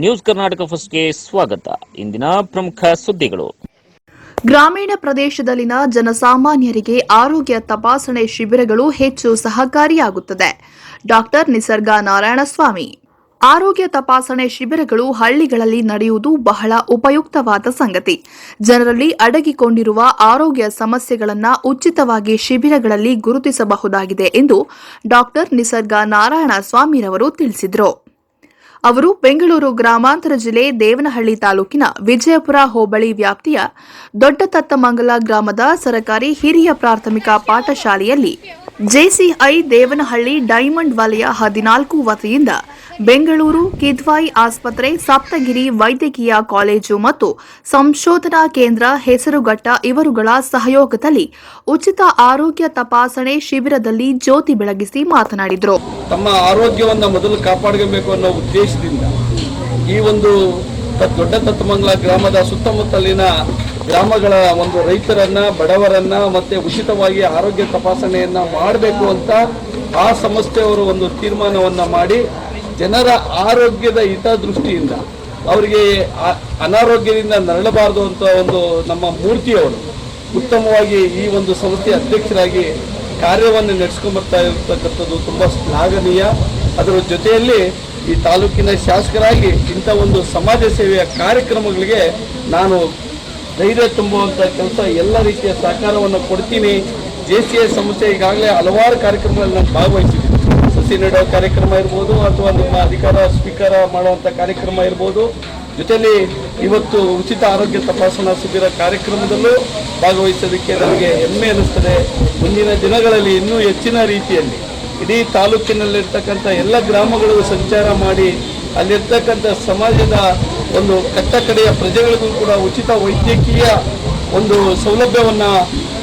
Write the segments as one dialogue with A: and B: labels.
A: News Karnataka ಫಸ್ಟ್ಗೆ ಸ್ವಾಗತ. ಇಂದಿನ ಪ್ರಮುಖ ಸುದ್ದಿಗಳು.
B: ಗ್ರಾಮೀಣ ಪ್ರದೇಶದಲ್ಲಿನ ಜನಸಾಮಾನ್ಯರಿಗೆ ಆರೋಗ್ಯ ತಪಾಸಣೆ ಶಿಬಿರಗಳು ಹೆಚ್ಚು ಸಹಕಾರಿಯಾಗುತ್ತದೆ. ಡಾಕ್ಟರ್ ನಿಸರ್ಗ ನಾರಾಯಣಸ್ವಾಮಿ. ಆರೋಗ್ಯ ತಪಾಸಣೆ ಶಿಬಿರಗಳು ಹಳ್ಳಿಗಳಲ್ಲಿ ನಡೆಯುವುದು ಬಹಳ ಉಪಯುಕ್ತವಾದ ಸಂಗತಿ. ಜನರಲ್ಲಿ ಅಡಗಿಕೊಂಡಿರುವ ಆರೋಗ್ಯ ಸಮಸ್ಯೆಗಳನ್ನು ಉಚಿತವಾಗಿ ಶಿಬಿರಗಳಲ್ಲಿ ಗುರುತಿಸಬಹುದಾಗಿದೆ ಎಂದು ಡಾಕ್ಟರ್ ನಿಸರ್ಗ ನಾರಾಯಣ ಸ್ವಾಮಿರವರು ತಿಳಿಸಿದರು. ಅವರು ಬೆಂಗಳೂರು ಗ್ರಾಮಾಂತರ ಜಿಲ್ಲೆ ದೇವನಹಳ್ಳಿ ತಾಲೂಕಿನ ವಿಜಯಪುರ ಹೋಬಳಿ ವ್ಯಾಪ್ತಿಯ ದೊಡ್ಡ ತತ್ತಮಂಗಲ ಗ್ರಾಮದ ಸರಕಾರಿ ಹಿರಿಯ ಪ್ರಾಥಮಿಕ ಪಾಠಶಾಲೆಯಲ್ಲಿ ಜೆಸಿಐ ದೇವನಹಳ್ಳಿ ಡೈಮಂಡ್ ವಲಯ ಹದಿನಾಲ್ಕು ವತಿಯಿಂದ ಬೆಂಗಳೂರು, ಕಿದ್ವಾಯಿ ಆಸ್ಪತ್ರೆ, ಸಪ್ತಗಿರಿ ವೈದ್ಯಕೀಯ ಕಾಲೇಜು ಮತ್ತು ಸಂಶೋಧನಾ ಕೇಂದ್ರ ಹೆಸರುಘಟ್ಟ ಇವರುಗಳ ಸಹಯೋಗದಲ್ಲಿ ಉಚಿತ ಆರೋಗ್ಯ ತಪಾಸಣೆ ಶಿಬಿರದಲ್ಲಿ ಜ್ಯೋತಿ ಬೆಳಗಿಸಿ ಮಾತನಾಡಿದರು.
C: ತಮ್ಮ ಆರೋಗ್ಯವನ್ನು ಮೊದಲು ಕಾಪಾಡಬೇಕು ಅನ್ನೋ ಉದ್ದೇಶದಿಂದ ಈ ಒಂದು ದೊಡ್ಡ ತತ್ತಮಂಗಲ ಗ್ರಾಮದ ಸುತ್ತಮುತ್ತಲಿನ ಗ್ರಾಮಗಳ ಒಂದು ರೈತರನ್ನ, ಬಡವರನ್ನ ಮತ್ತೆ ಉಚಿತವಾಗಿ ಆರೋಗ್ಯ ತಪಾಸಣೆಯನ್ನ ಮಾಡಬೇಕು ಅಂತ ಆ ಸಂಸ್ಥೆಯವರು ಒಂದು ತೀರ್ಮಾನವನ್ನ ಮಾಡಿ ಜನರ ಆರೋಗ್ಯದ ಹಿತದೃಷ್ಟಿಯಿಂದ ಅವರಿಗೆ ಅನಾರೋಗ್ಯದಿಂದ ನರಳಬಾರದು ಅಂತ ಒಂದು ನಮ್ಮ ಮೂರ್ತಿಯವರು ಉತ್ತಮವಾಗಿ ಈ ಒಂದು ಸಂಸ್ಥೆಯ ಅಧ್ಯಕ್ಷರಾಗಿ ಕಾರ್ಯವನ್ನು ನಡೆಸ್ಕೊಂಡ್ಬರ್ತಾ ಇರತಕ್ಕಂಥದ್ದು ತುಂಬ ಶ್ಲಾಘನೀಯ. ಅದರ ಜೊತೆಯಲ್ಲಿ ಈ ತಾಲೂಕಿನ ಶಾಸಕರಾಗಿ ಇಂಥ ಒಂದು ಸಮಾಜ ಸೇವೆಯ ಕಾರ್ಯಕ್ರಮಗಳಿಗೆ ನಾನು ಧೈರ್ಯ ತುಂಬುವಂಥ ಕೆಲಸ ಎಲ್ಲ ರೀತಿಯ ಸಹಕಾರವನ್ನು ಕೊಡ್ತೀನಿ. ಜೆ ಸಿ ಎ ಸಂಸ್ಥೆ ಈಗಾಗಲೇ ಹಲವಾರು ಕಾರ್ಯಕ್ರಮಗಳಲ್ಲಿ ನಾನು ಭಾಗವಹಿಸಿದ್ದೀನಿ. ಸಸಿ ನೆಡುವ ಕಾರ್ಯಕ್ರಮ ಇರ್ಬೋದು ಅಥವಾ ನಿಮ್ಮ ಅಧಿಕಾರ ಸ್ವೀಕಾರ ಮಾಡುವಂಥ ಕಾರ್ಯಕ್ರಮ ಇರ್ಬೋದು. ಜೊತೆಯಲ್ಲಿ ಇವತ್ತು ಉಚಿತ ಆರೋಗ್ಯ ತಪಾಸಣಾ ಶಿಬಿರ ಕಾರ್ಯಕ್ರಮದಲ್ಲೂ ಭಾಗವಹಿಸೋದಕ್ಕೆ ನನಗೆ ಹೆಮ್ಮೆ ಅನ್ನಿಸ್ತದೆ. ಮುಂದಿನ ದಿನಗಳಲ್ಲಿ ಇನ್ನೂ ಹೆಚ್ಚಿನ ರೀತಿಯಲ್ಲಿ ಇಡೀ ತಾಲೂಕಿನಲ್ಲಿರ್ತಕ್ಕಂಥ ಎಲ್ಲ ಗ್ರಾಮಗಳು ಸಂಚಾರ ಮಾಡಿ ಅಲ್ಲಿರ್ತಕ್ಕಂಥ ಸಮಾಜದ ಒಂದು ಕಟ್ಟಕಡೆಯ ಪ್ರಜೆಗಳಿಗೂ ಕೂಡ ಉಚಿತ ವೈದ್ಯಕೀಯ ಒಂದು ಸೌಲಭ್ಯವನ್ನು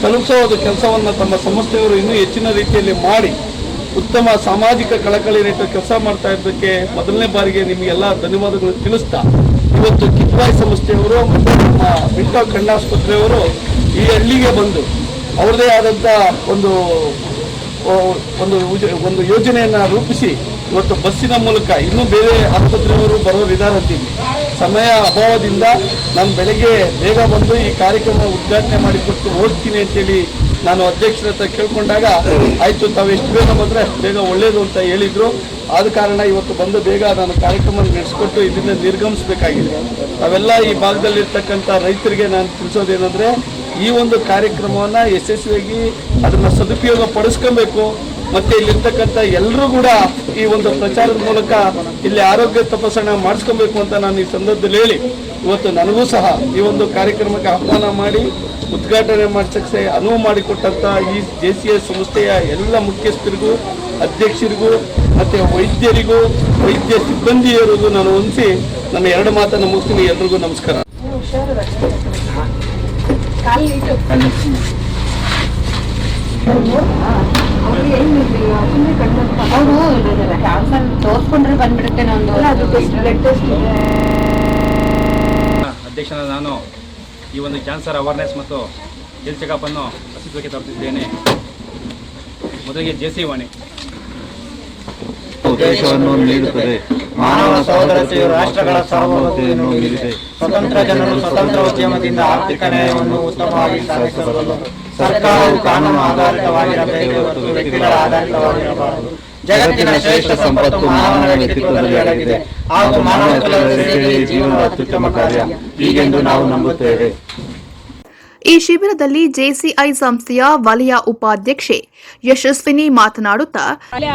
C: ತಲುಪಿಸೋದು ಕೆಲಸವನ್ನು ತಮ್ಮ ಸಂಸ್ಥೆಯವರು ಇನ್ನೂ ಹೆಚ್ಚಿನ ರೀತಿಯಲ್ಲಿ ಮಾಡಿ ಉತ್ತಮ ಸಾಮಾಜಿಕ ಕಳಕಳಿ ರೇಟ್ ಕೆಲಸ ಮಾಡ್ತಾ ಇದ್ದಕ್ಕೆ ಮೊದಲನೇ ಬಾರಿಗೆ ನಿಮಗೆಲ್ಲ ಧನ್ಯವಾದಗಳು ತಿಳಿಸ್ತಾ ಇವತ್ತು ಕಿದ್ವಾಯಿ ಸಂಸ್ಥೆಯವರು ಮತ್ತು ನಮ್ಮ ಬಿಟ್ಟ ಕಣ್ಣಾಸ್ಪತ್ರೆಯವರು ಈ ಹಳ್ಳಿಗೆ ಬಂದು ಅವ್ರದೇ ಆದಂಥ ಒಂದು ಒಂದು ಒಂದು ಯೋಜನೆಯನ್ನು ರೂಪಿಸಿ ಇವತ್ತು ಬಸ್ಸಿನ ಮೂಲಕ ಇನ್ನೂ ಬೇರೆ ಆಸ್ಪತ್ರೆಯವರು ವಿಧಾನ ಅಂತೀವಿ. ಸಮಯ ಅಭಾವದಿಂದ ನಾನು ಬೆಳಗ್ಗೆ ಬೇಗ ಬಂದು ಈ ಕಾರ್ಯಕ್ರಮ ಉದ್ಘಾಟನೆ ಮಾಡಿಕೊಟ್ಟು ಹೋಗ್ತೀನಿ ಅಂತೇಳಿ ನಾನು ಅಧ್ಯಕ್ಷರ ಹತ್ರ ಕೇಳ್ಕೊಂಡಾಗ, ಆಯಿತು, ತಾವು ಎಷ್ಟು ಬೇಗ ಬಂದರೆ ಅಷ್ಟು ಬೇಗ ಒಳ್ಳೆಯದು ಅಂತ ಹೇಳಿದರು. ಆದ ಕಾರಣ ಇವತ್ತು ಬಂದು ಬೇಗ ನಾನು ಕಾರ್ಯಕ್ರಮ ನಡೆಸಿಕೊಟ್ಟು ಇಲ್ಲಿಂದ ನಿರ್ಗಮಿಸಬೇಕಾಗಿದೆ. ಅವೆಲ್ಲ ಈ ಭಾಗದಲ್ಲಿರ್ತಕ್ಕಂಥ ರೈತರಿಗೆ ನಾನು ತಿಳಿಸೋದೇನೆಂದರೆ ಈ ಒಂದು ಕಾರ್ಯಕ್ರಮವನ್ನು ಯಶಸ್ವಿಯಾಗಿ ಅದನ್ನು ಸದುಪಯೋಗ ಪಡಿಸ್ಕೊಬೇಕು. ಮತ್ತು ಇಲ್ಲಿರ್ತಕ್ಕಂಥ ಎಲ್ಲರೂ ಕೂಡ ಈ ಒಂದು ಪ್ರಚಾರದ ಮೂಲಕ ಇಲ್ಲಿ ಆರೋಗ್ಯ ತಪಾಸಣೆ ಮಾಡಿಸ್ಕೊಬೇಕು ಅಂತ ನಾನು ಈ ಸಂದರ್ಭದಲ್ಲಿ ಹೇಳಿ. ಇವತ್ತು ನನಗೂ ಸಹ ಈ ಒಂದು ಕಾರ್ಯಕ್ರಮಕ್ಕೆ ಆಹ್ವಾನ ಮಾಡಿ, ಉದ್ಘಾಟನೆ ಮಾಡಿಸಕ್ಕೆ ಅನುವು ಮಾಡಿಕೊಟ್ಟಂಥ ಈ ಜೆ ಸಿ ಎಸ್ ಸಂಸ್ಥೆಯ ಎಲ್ಲ ಮುಖ್ಯಸ್ಥರಿಗೂ, ಅಧ್ಯಕ್ಷರಿಗೂ, ಮತ್ತು ವೈದ್ಯರಿಗೂ, ವೈದ್ಯ ಸಿಬ್ಬಂದಿಯವರಿಗೂ ನಾನು ಹೊಂದಿಸಿ ನನ್ನ ಎರಡು ಮಾತನ್ನು ಮುಗಿಸ್ತೀನಿ. ಎಲ್ರಿಗೂ ನಮಸ್ಕಾರ.
D: ಕ್ಯಾನ್ಸರ್ ಬಂದ್ಬಿಡುತ್ತೆ
E: ಅಧ್ಯಕ್ಷನ ನಾನು ಈ ಒಂದು ಕ್ಯಾನ್ಸರ್ ಅವೇರ್ನೆಸ್ ಮತ್ತು ಹೆಲ್ತ್ ಚೆಕಪ್ಪನ್ನು ಅಸ್ತಿತ್ವಕ್ಕೆ ತರುತ್ತಿದ್ದೇನೆ. ಮೊದಲಿಗೆ ಜೆ ಸಿ ವಾಣಿ.
F: ಉದ್ದೇಶವನ್ನು ನೀಡುತ್ತದೆ. ಮಾನವ ಸಹೋದರತೆಯು ರಾಷ್ಟ್ರಗಳ ಸಾರ್ವಭೌಮತೆಯನ್ನು ಮೀರಿದೆ. ಸ್ವತಂತ್ರ ಜನರು ಸ್ವತಂತ್ರ ಉದ್ಯಮದಿಂದ ಆರ್ಥಿಕ ನ್ಯಾಯವನ್ನು ಉತ್ತಮವಾಗಿ ಸಾಧಿಸಬಲ್ಲರು. ಸರ್ಕಾರವು ಕಾನೂನು ಆಧಾರಿತವಾಗಿರಬೇಕು. ವ್ಯಕ್ತಿಗಳ ಆಧಾರಿತವಾಗಿರಬಾರದು. ಜಗತ್ತಿನ ಶ್ರೇಷ್ಠ ಸಂಪತ್ತು ಮಾನವನ ವ್ಯಕ್ತಿತ್ವದಲ್ಲಿ ಅಡಗಿದೆ. ಹಾಗೂ ಮಾನವ ಜೀವನದ ಅತ್ಯುತ್ತಮ ಕಾರ್ಯ. ಹೀಗೆಂದು ನಾವು ನಂಬುತ್ತೇವೆ.
B: ಈ ಶಿಬಿರದಲ್ಲಿ ಜೆಸಿಐ ಸಂಸ್ಥೆಯ ವಲಯ ಉಪಾಧ್ಯಕ್ಷೆ ಯಶಸ್ವಿನಿ ಮಾತನಾಡುತ್ತಾ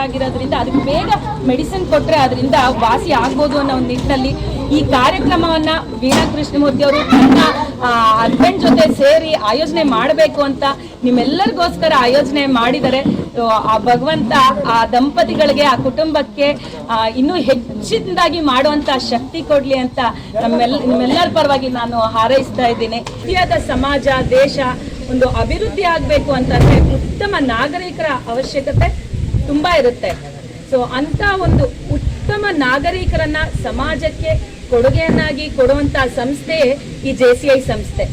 G: ಆಗಿರೋದ್ರಿಂದ ಅದಕ್ಕೆ ಬೇಗ ಮೆಡಿಸಿನ್ ಕೊಟ್ಟರೆ ಅದರಿಂದ ವಾಸಿ ಆಗ್ಬೋದು ಅನ್ನೋ ಒಂದು ನಿಟ್ಟಿನಲ್ಲಿ ಈ ಕಾರ್ಯಕ್ರಮವನ್ನ ವೀಣಾ ಕೃಷ್ಣಮೂರ್ತಿ ಅವರು ತನ್ನ ಹಸ್ಬೆಂಡ್ ಜೊತೆ ಸೇರಿ ಆಯೋಜನೆ ಮಾಡಬೇಕು ಅಂತ ನಿಮ್ಮೆಲ್ಲರಿಗೋಸ್ಕರ ಆಯೋಜನೆ ಮಾಡಿದರೆ, ಆ ಭಗವಂತ ಆ ದಂಪತಿಗಳಿಗೆ, ಆ ಕುಟುಂಬಕ್ಕೆ ಇನ್ನೂ ಹೆಚ್ಚಿನದಾಗಿ ಮಾಡುವಂತ ಶಕ್ತಿ ಕೊಡ್ಲಿ ಅಂತ ನಮ್ಮೆಲ್ಲ ನಿಮ್ಮೆಲ್ಲರ ಪರವಾಗಿ ನಾನು ಹಾರೈಸ್ತಾ ಇದ್ದೀನಿ. ಇಂಡಿಯಾದ ಸಮಾಜ, ದೇಶ ಒಂದು ಅಭಿವೃದ್ಧಿ ಆಗಬೇಕು ಅಂತಂದ್ರೆ ಉತ್ತಮ ನಾಗರಿಕರ ಅವಶ್ಯಕತೆ ತುಂಬಾ ಇರುತ್ತೆ. ಸೊ ಅಂತ ಒಂದು ಉತ್ತಮ ನಾಗರಿಕರನ್ನ ಸಮಾಜಕ್ಕೆ ಕೊಡುಗೆಯನ್ನಾಗಿ ಕೊಡುವಂತ ಸಂಸ್ಥೆ ಈ ಜೆ ಸಿ ಐ ಸಂಸ್ಥೆ.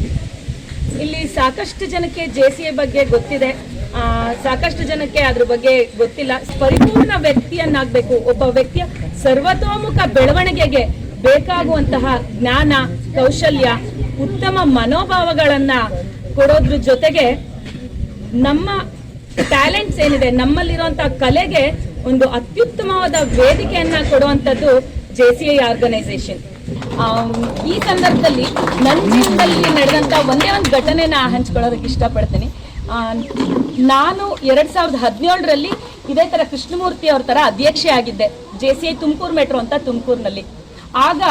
G: ಇಲ್ಲಿ ಸಾಕಷ್ಟು ಜನಕ್ಕೆ ಜೆ ಸಿ ಐ ಬಗ್ಗೆ ಗೊತ್ತಿದೆ. ಸಾಕಷ್ಟು ಜನಕ್ಕೆ ಅದ್ರ ಬಗ್ಗೆ ಗೊತ್ತಿಲ್ಲ. ಪರಿಪೂರ್ಣ ವ್ಯಕ್ತಿಯನ್ನಾಗಬೇಕು. ಒಬ್ಬ ವ್ಯಕ್ತಿಯ ಸರ್ವತೋಮುಖ ಬೆಳವಣಿಗೆಗೆ ಬೇಕಾಗುವಂತಹ ಜ್ಞಾನ, ಕೌಶಲ್ಯ, ಉತ್ತಮ ಮನೋಭಾವಗಳನ್ನ ಕೊಡೋದ್ರ ಜೊತೆಗೆ ನಮ್ಮ ಟ್ಯಾಲೆಂಟ್ಸ್ ಏನಿದೆ ನಮ್ಮಲ್ಲಿರುವಂತಹ ಕಲೆಗೆ ಒಂದು ಅತ್ಯುತ್ತಮವಾದ ವೇದಿಕೆಯನ್ನ ಕೊಡುವಂಥದ್ದು ಜೆ ಸಿ ಐ ಆರ್ಗನೈಸೇಷನ್ ಈ ಸಂದರ್ಭದಲ್ಲಿ ನನ್ನ ಜೀವನದಲ್ಲಿ ನಡೆದಂತ ಒಂದೇ ಒಂದು ಘಟನೆನ ಹಂಚ್ಕೊಳ್ಳೋದಕ್ಕೆ ಇಷ್ಟಪಡ್ತೀನಿ. ನಾನು ಎರಡ್ ಸಾವಿರದ ಹದಿನೇಳರಲ್ಲಿ ಇದೇ ತರ ಕೃಷ್ಣಮೂರ್ತಿ ಅವ್ರ ತರ ಅಧ್ಯಕ್ಷೆ ಆಗಿದ್ದೆ. J C I Tumakuru metro ಅಂತ ತುಮಕೂರಿನಲ್ಲಿ. ಆಗ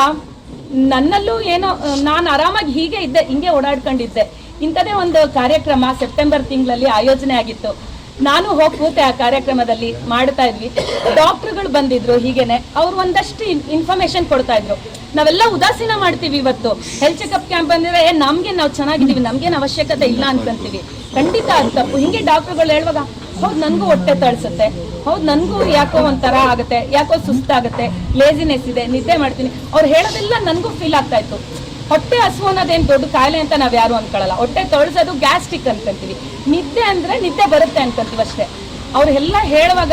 G: ನನ್ನಲ್ಲೂ ಏನೋ, ನಾನು ಆರಾಮಾಗಿ ಹೀಗೆ ಇದ್ದೆ, ಹಿಂಗೆ ಓಡಾಡ್ಕೊಂಡಿದ್ದೆ. ಇಂಥದೇ ಒಂದು ಕಾರ್ಯಕ್ರಮ ಸೆಪ್ಟೆಂಬರ್ ತಿಂಗಳಲ್ಲಿ ಆಯೋಜನೆ ಆಗಿತ್ತು. ನಾನು ಹೋಗಿ ಕೂತೆ ಆ ಕಾರ್ಯಕ್ರಮದಲ್ಲಿ ಮಾಡ್ತಾ ಇದ್ವಿ. ಡಾಕ್ಟರ್ಗಳು ಬಂದಿದ್ರು ಹೀಗೇನೆ. ಅವ್ರು ಒಂದಷ್ಟು ಇನ್ಫಾರ್ಮೇಶನ್ ಕೊಡ್ತಾ ಇದ್ರು. ನಾವೆಲ್ಲ ಉದಾಸೀನ ಮಾಡ್ತೀವಿ ಇವತ್ತು. ಹೆಲ್ತ್ ಚೆಕಪ್ ಕ್ಯಾಂಪ್ ಬಂದಿದ್ರೆ ನಮ್ಗೆ ನಾವು ಚೆನ್ನಾಗಿದ್ದೀವಿ, ನಮ್ಗೇನು ಅವಶ್ಯಕತೆ ಇಲ್ಲ ಅನ್ಕೊಂತೀವಿ. ಖಂಡಿತ ಅದು ತಪ್ಪು. ಹಿಂಗೆ ಡಾಕ್ಟರ್ಗಳು ಹೇಳುವಾಗ, ಹೌದು ನನಗೂ ಹೊಟ್ಟೆ ತಳ್ಸುತ್ತೆ. ಹೌದು ನನಗೂ ಯಾಕೋ ಒಂಥರ ಆಗುತ್ತೆ. ಯಾಕೋ ಸುಸ್ತಾಗುತ್ತೆ. ಲೇಸಿನೆಸ್ ಇದೆ. ನಿದ್ದೆ ಮಾಡ್ತೀನಿ. ಅವ್ರು ಹೇಳೋದೆಲ್ಲ ನನಗೂ ಫೀಲ್ ಆಗ್ತಾ ಇತ್ತು. ಹೊಟ್ಟೆ ಹಸು ಅನ್ನೋದೇನು ದೊಡ್ಡ ಕಾಯಿಲೆ ಅಂತ ನಾವು ಯಾರು ಅನ್ಕೊಳ್ಳಲ್ಲ. ಹೊಟ್ಟೆ ತೊಳ್ಸೋದು ಗ್ಯಾಸ್ಟ್ರಿಕ್ ಅನ್ಕೊಂತೀವಿ ನಿದ್ದೆ ಅಂದರೆ ನಿದ್ದೆ ಬರುತ್ತೆ ಅನ್ಕೊಂತೀವಿ ಅಷ್ಟೇ. ಅವ್ರೆಲ್ಲ ಹೇಳುವಾಗ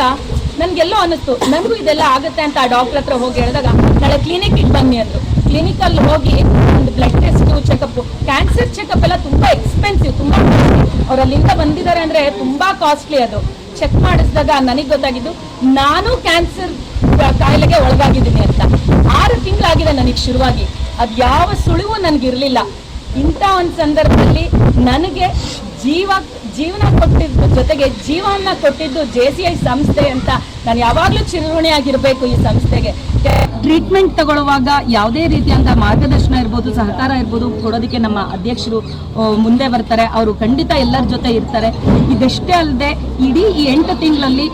G: ನನಗೆಲ್ಲೋ ಅನ್ನಿಸ್ತು ನನಗೂ ಇದೆಲ್ಲ ಆಗುತ್ತೆ ಅಂತ ಆ ಡಾಕ್ಟರ್ ಹತ್ರ ಹೋಗಿ ಹೇಳಿದಾಗ, ನಾಳೆ ಕ್ಲಿನಿಕ್ಗೆ ಬನ್ನಿ ಅಂದರು. ಕ್ಲಿನಿಕಲ್ಲಿ ಹೋಗಿ ಒಂದು blood test checkup cancer checkup ಎಲ್ಲ ತುಂಬ ಎಕ್ಸ್ಪೆನ್ಸಿವ್ ತುಂಬ ಅವ್ರು ಅಲ್ಲಿಂದ ಬಂದಿದ್ದಾರೆ ಅಂದರೆ ತುಂಬ ಕಾಸ್ಟ್ಲಿ ಅದು. ಚೆಕ್ ಮಾಡಿಸಿದಾಗ ನನಗೆ ಗೊತ್ತಾಗಿದ್ದು, ನಾನು ಕ್ಯಾನ್ಸರ್ ಕಾಯಿಲೆಗೆ ಒಳಗಾಗಿದ್ದೀನಿ ಅಂತ. ಆರು ತಿಂಗಳಾಗಿದೆ ನನಗೆ ಶುರುವಾಗಿ. ಅದು ಯಾವ ಸುಳಿವು ನನಗಿರಲಿಲ್ಲ. ಇಂಥ ಒಂದು ಸಂದರ್ಭದಲ್ಲಿ ನನಗೆ ಜೀವ, ಜೀವನ ಕೊಟ್ಟಿದ್ದು ಜೊತೆಗೆ ಜೀವನ ಕೊಟ್ಟಿದ್ದು ಜೆ ಸಿ ಐ ಸಂಸ್ಥೆ ಅಂತ ನಾನು ಯಾವಾಗಲೂ ಚಿರಋಣಿಯಾಗಿರ್ಬೇಕು ಈ ಸಂಸ್ಥೆಗೆ. ಟ್ರೀಟ್ಮೆಂಟ್ ತಗೊಳ್ಳುವಾಗ ಯಾವುದೇ ರೀತಿಯಂತ ಮಾರ್ಗದರ್ಶನ ಇರ್ಬೋದು, ಸಹಕಾರ ಇರ್ಬೋದು ಕೊಡೋದಕ್ಕೆ ನಮ್ಮ ಅಧ್ಯಕ್ಷರು ಮುಂದೆ ಬರ್ತಾರೆ. ಅವರು ಖಂಡಿತ ಎಲ್ಲರ ಜೊತೆ ಇರ್ತಾರೆ. ಇದಷ್ಟೇ ಅಲ್ಲದೆ ಇಡೀ ಈ ಎಂಟು ತಿಂಗಳಲ್ಲಿ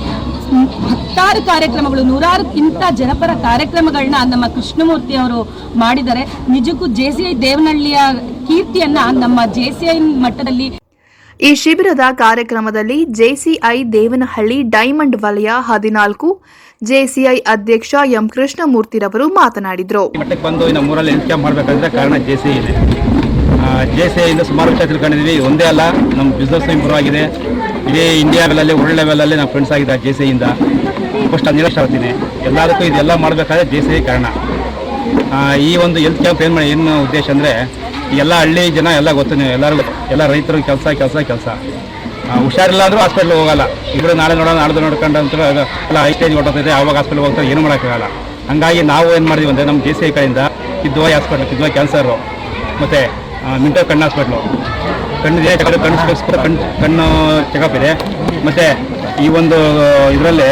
G: ಹತ್ತಾರು ಕಾರ್ಯಕ್ರಮಗಳು ನೂರಾರು ಇಂಥ ಜನಪರ ಕಾರ್ಯಕ್ರಮಗಳನ್ನ ನಮ್ಮ ಕೃಷ್ಣಮೂರ್ತಿ ಅವರು ಮಾಡಿದ್ದಾರೆ. ನಿಜಕ್ಕೂ ಜೆ ಸಿ ಐ ದೇವನಹಳ್ಳಿಯ ಕೀರ್ತಿಯನ್ನ ನಮ್ಮ ಜೆ ಸಿ ಐ ಮಟ್ಟದಲ್ಲಿ
B: ಈ ಶಿಬಿರದ ಕಾರ್ಯಕ್ರಮದಲ್ಲಿ ಜೆಸಿಐ ದೇವನಹಳ್ಳಿ ಡೈಮಂಡ್ ವಲಯ ಹದಿನಾಲ್ಕು ಜೆಸಿಐ ಅಧ್ಯಕ್ಷ ಎಂ ಕೃಷ್ಣಮೂರ್ತಿರವರು ಮಾತನಾಡಿದರು.
E: ಮಾತನಾಡಿದ್ರು ಮಟ್ಟಕ್ಕೆ ಬಂದು ನಮ್ಮೂರಲ್ಲಿ ಮಾಡಬೇಕಂದ್ರೆ ಕಾರಣ ಜೆಸಿಐ ಇದೆ. ಜೆ ಸಿ ಇಂದ ಸುಮಾರು ವಿಷಯ ತಿಳ್ಕೊಂಡಿದ್ವಿ ಒಂದೇ ಅಲ್ಲ ನಮ್ಮ ಬಿಸ್ನೆಸ್ ಇಂಪ್ರೂವ್ ಆಗಿದೆ ಇಡೀ ಇಂಡಿಯಾ ಲೆವೆಲಲ್ಲಿ ವರ್ಲ್ಡ್ ಲೆವೆಲಲ್ಲಿ ನಮ್ಮ ಫ್ರೆಂಡ್ಸ್ ಆಗಿದ್ದ ಜೆ ಸಿ ಇಂದ. ಫಸ್ಟ್ ಅದನ್ನೆಲ್ಲ ಆಗ್ತೀನಿ ಎಲ್ಲದಕ್ಕೂ ಇದೆಲ್ಲ ಮಾಡಬೇಕಾದ್ರೆ ಜೆ ಸಿ ಕಾರಣ. ಈ ಒಂದು ಹೆಲ್ತ್ ಕ್ಯಾಂಪ್ ಏನು ಏನು ಉದ್ದೇಶ ಅಂದರೆ, ಎಲ್ಲ ಹಳ್ಳಿ ಜನ ಎಲ್ಲ ಗೊತ್ತು ನೀವು, ಎಲ್ಲರಿಗೂ, ಎಲ್ಲ ರೈತರು ಕೆಲಸ ಕೆಲಸ ಕೆಲಸ. ಹುಷಾರಿಲ್ಲ ಅಂದರೂ ಹಾಸ್ಪಿಟ್ಲ್ ಹೋಗಲ್ಲ. ಇಬ್ಬರು ನಾಳೆ ನೋಡೋಣ, ನಾಡ್ದು ನೋಡ್ಕೊಂಡು ಅಂತ ಎಲ್ಲ ಹೈ ಸ್ಟೇಜ್ ಹೊಟ್ಟೋಗ್ತೈತೆ ಅವಾಗ ಹಾಸ್ಪಿಟ್ಲ್ ಹೋಗ್ತಾರೆ ಏನು ಮಾಡೋಕ್ಕಾಗಲ್ಲ. ಹಂಗಾಗಿ ನಾವು ಏನು ಮಾಡಿದ್ವಿ ಅಂದರೆ ನಮ್ಮ ಜೆ ಸಿ ಐ ಕಡೆಯಿಂದ ಕಿದ್ವಾಯಿ ಹಾಸ್ಪಿಟ್ಲ್ ಕಿದ್ವಾಯಿ ಕ್ಯಾನ್ಸರು ಮತ್ತು ಮಿಂಟೋ ಕಣ್ಣು ಹಾಸ್ಪಿಟ್ಲು. ಕಣ್ಣಿದೆ ಕಣ್ಣು ಕಣ್ಣು ಕಣ್ಣು ಚೆಕಪ್ ಇದೆ. ಮತ್ತು ಈ ಒಂದು ಇದರಲ್ಲಿ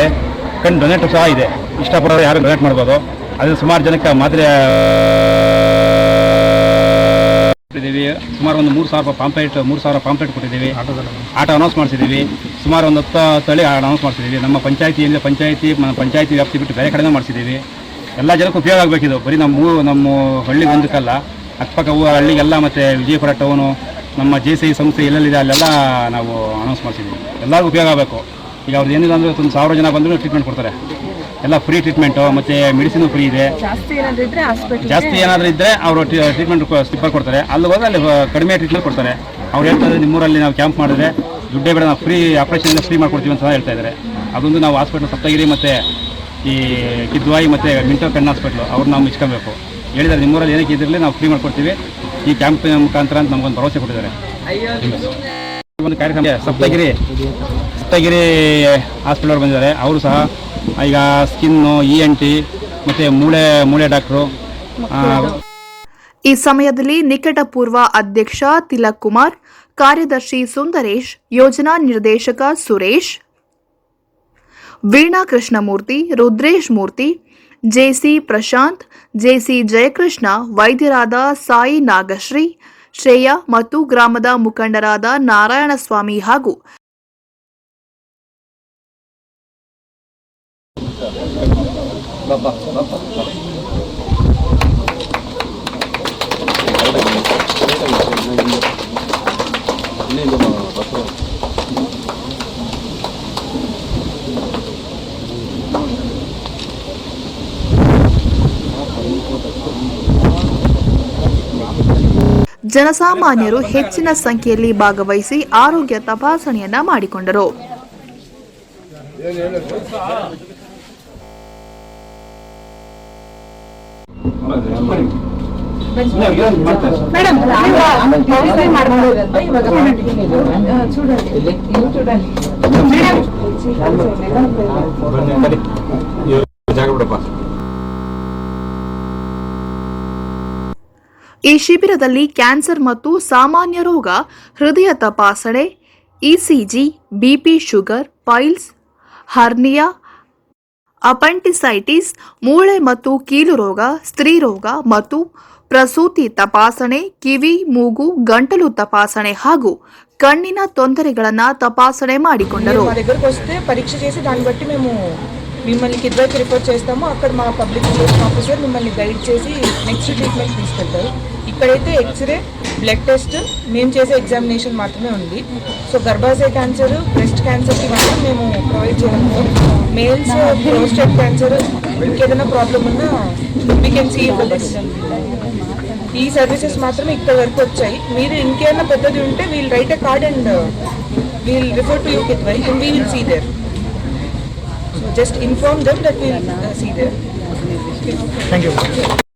E: ಕಣ್ಣು ಡೊನೇಟ್ ಸಹ ಇದೆ. ಇಷ್ಟಪಡೋರು ಯಾರು ಡೊನೇಟ್ ಮಾಡ್ಬೋದು. ಅದನ್ನು ಸುಮಾರು ಜನಕ್ಕೆ ಮಾತ್ರೆ ಕೊಟ್ಟಿದ್ದೀವಿ. ಸುಮಾರು ಒಂದು ಮೂರು ಸಾವಿರ ಪಾಂಪ್ಲೆಟ್ ಮೂರು ಸಾವಿರ ಪಾಂಪ್ಲೆಟ್ ಕೊಟ್ಟಿದ್ದೀವಿ. ಆಟೋ ಅನೌನ್ಸ್ ಮಾಡಿಸಿದ್ದೀವಿ. ಸುಮಾರು ಒಂದು ಹತ್ತು ತಳಿ ಅನೌನ್ಸ್ ಮಾಡಿಸಿದ್ದೀವಿ. ನಮ್ಮ ಪಂಚಾಯತಿಯಿಂದ ಪಂಚಾಯತಿ ಪಂಚಾಯತಿ ವ್ಯಾಪ್ತಿ ಬಿಟ್ಟು ಬೇರೆ ಕಡೆನೂ ಮಾಡಿಸಿದ್ದೀವಿ. ಎಲ್ಲ ಜನಕ್ಕೂ ಉಪಯೋಗ ಆಗಬೇಕಿದು. ಬರೀ ನಮ್ಮ ನಮ್ಮ ಹಳ್ಳಿ ಒಂದಕ್ಕಲ್ಲ. ಅಕ್ಕಪಕ್ಕ ಹಳ್ಳಿಗೆಲ್ಲ ಮತ್ತು ವಿಜಯಪುರ ಟೌನು ನಮ್ಮ ಜೆ ಸಿ ಸಂಸ್ಥೆ ಎಲ್ಲೆಲ್ಲಿದೆ ಅಲ್ಲೆಲ್ಲ ನಾವು ಅನೌನ್ಸ್ ಮಾಡ್ತೀವಿ. ಎಲ್ಲರಿಗೂ ಉಪಯೋಗ ಆಗಬೇಕು. ಈಗ ಅವ್ರದ್ದು ಏನಿಲ್ಲ ಅಂದರೆ ಒಂದು ಸಾವಿರ ಜನ ಬಂದರೂ ಟ್ರೀಟ್ಮೆಂಟ್ ಕೊಡ್ತಾರೆ. ಎಲ್ಲ ಫ್ರೀ ಟ್ರೀಟ್ಮೆಂಟು ಮತ್ತು ಮೆಡಿಸಿನು ಫ್ರೀ ಇದೆ. ಜಾಸ್ತಿ ಏನಾದರೂ ಇದ್ದರೆ ಅವರು ಟ್ರೀಟ್ಮೆಂಟ್ ಸ್ಲಿಪ್ಪರ್ ಕೊಡ್ತಾರೆ. ಅಲ್ಲಿ ಹೋದ್ರೆ ಅಲ್ಲಿ ಕಡಿಮೆ ಟ್ರೀಟ್ಮೆಂಟ್ ಕೊಡ್ತಾರೆ. ಅವ್ರು ಹೇಳ್ತಾರೆ ನಿಮ್ಮೂರಲ್ಲಿ ನಾವು ಕ್ಯಾಂಪ್ ಮಾಡಿದ್ರೆ ದುಡ್ಡೇ ಬೇಡ ನಾವು ಫ್ರೀ ಆಪ್ರೇಷನ್ ಫ್ರೀ ಮಾಡ್ಕೊಡ್ತೀವಿ ಅಂತ ಹೇಳ್ತಾ ಇದ್ದಾರೆ ಅದೊಂದು ನಾವು ಹಾಸ್ಪಿಟ್ಲ್ ಸಪ್ತಗಿರಿ ಮತ್ತು ಈ ಕಿದ್ವಾಯಿ ಮತ್ತು ಮಿಂಟೋ ಕಣ್ಣು ಹಾಸ್ಪಿಟ್ಲು ಅವ್ರು ನಾವು ಮಿಚ್ಕೊಬೇಕು. ಹೇಳಿದ್ದಾರೆ ನಿಮ್ಮೂರಲ್ಲಿ ಏನಕ್ಕೆ ಇದ್ರಲ್ಲಿ ನಾವು ಫ್ರೀ ಮಾಡಿಕೊಡ್ತೀವಿ. ಈ ಕ್ಯಾಂಪ್ ಮುಖಾಂತರ ಅಂತ ನಮಗೊಂದು ಭರವಸೆ ಕೊಟ್ಟಿದ್ದಾರೆ. ಒಂದು ಕಾರ್ಯಕ್ರಮ ಸಪ್ತಗಿರಿ ಸಪ್ತಗಿರಿ ಹಾಸ್ಪಿಟಲ್ ಬಂದಿದ್ದಾರೆ. ಅವರು ಸಹ ಈಗ ಸ್ಕಿನ್ನು ಇ ಎನ್ ಟಿ ಮತ್ತು ಮೂಳೆ ಮೂಳೆ ಡಾಕ್ಟ್ರು
B: ಈ ಸಮಯದಲ್ಲಿ ನಿಕಟಪೂರ್ವ ಅಧ್ಯಕ್ಷ ತಿಲಕ್ ಕುಮಾರ್, ಕಾರ್ಯದರ್ಶಿ ಸುಂದರೇಶ್, ಯೋಜನಾ ನಿರ್ದೇಶಕ ಸುರೇಶ್, ವೀಣಾ ಕೃಷ್ಣಮೂರ್ತಿ, ರುದ್ರೇಶ್ ಮೂರ್ತಿ ಜೆಸಿ ಪ್ರಶಾಂತ್ ಜೆಸಿ ಜಯಕೃಷ್ಣ ವೈದ್ಯರಾದ ಸಾಯಿ ನಾಗಶ್ರೀ ಶ್ರೇಯ ಮತ್ತು ಗ್ರಾಮದ ಮುಖಂಡರಾದ ನಾರಾಯಣಸ್ವಾಮಿ ಹಾಗೂ ಜನಸಾಮಾನ್ಯರು ಹೆಚ್ಚಿನ ಸಂಖ್ಯೆಯಲ್ಲಿ ಭಾಗವಹಿಸಿ ಆರೋಗ್ಯ ತಪಾಸಣೆಯನ್ನ ಮಾಡಿಕೊಂಡರು.
G: ಜಾಗ ಮಾಡ್ಕೊಂಡಿರೋದು
B: ಈ ಶಿಬಿರದಲ್ಲಿ ಕ್ಯಾನ್ಸರ್ ಮತ್ತು ಸಾಮಾನ್ಯ ರೋಗ, ಹೃದಯ ತಪಾಸಣೆ, ECG, BP sugar, piles, hernia appendicitis ಮೂಳೆ ಮತ್ತು ಕೀಲು ರೋಗ ಸ್ತ್ರೀರೋಗ ಮತ್ತು ಪ್ರಸೂತಿ ತಪಾಸಣೆ, ಕಿವಿ, ಮೂಗು, ಗಂಟಲು ತಪಾಸಣೆ ಹಾಗೂ ಕಣ್ಣಿನ ತೊಂದರೆಗಳನ್ನು ತಪಾಸಣೆ ಮಾಡಿಕೊಂಡರು.
H: మిమ్మల్ని కిడ్వైకి రిపోర్ట్ చేస్తాము అక్కడ మా పబ్లిక్ రిలేషన్ ఆఫీసర్ మిమ్మల్ని గైడ్ చేసి నెక్స్ట్ ట్రీట్మెంట్ తీసుకెళ్తారు. ఇక్కడైతే ఎక్స్రే బ్లడ్ టెస్ట్ మేము చేసే ఎగ్జామినేషన్ మాత్రమే ఉంది. సో గర్భాశయ క్యాన్సర్ బ్రెస్ట్ క్యాన్సర్కి మాత్రం మేము ప్రొవైడ్ చేయము మేల్స్ ప్రోస్టేట్ క్యాన్సర్ ఇంకేదైనా ప్రాబ్లం ఉన్నా వీ కెన్ సీ ఈ సర్వీసెస్ మాత్రం ఇక్కడ వరకు వచ్చాయి. మీరు ఇంకేమైనా పెద్దది ఉంటే we'll write a card and we'll refer to you kit why and we will see there So just inform them that we'll uh, see them. Thank you.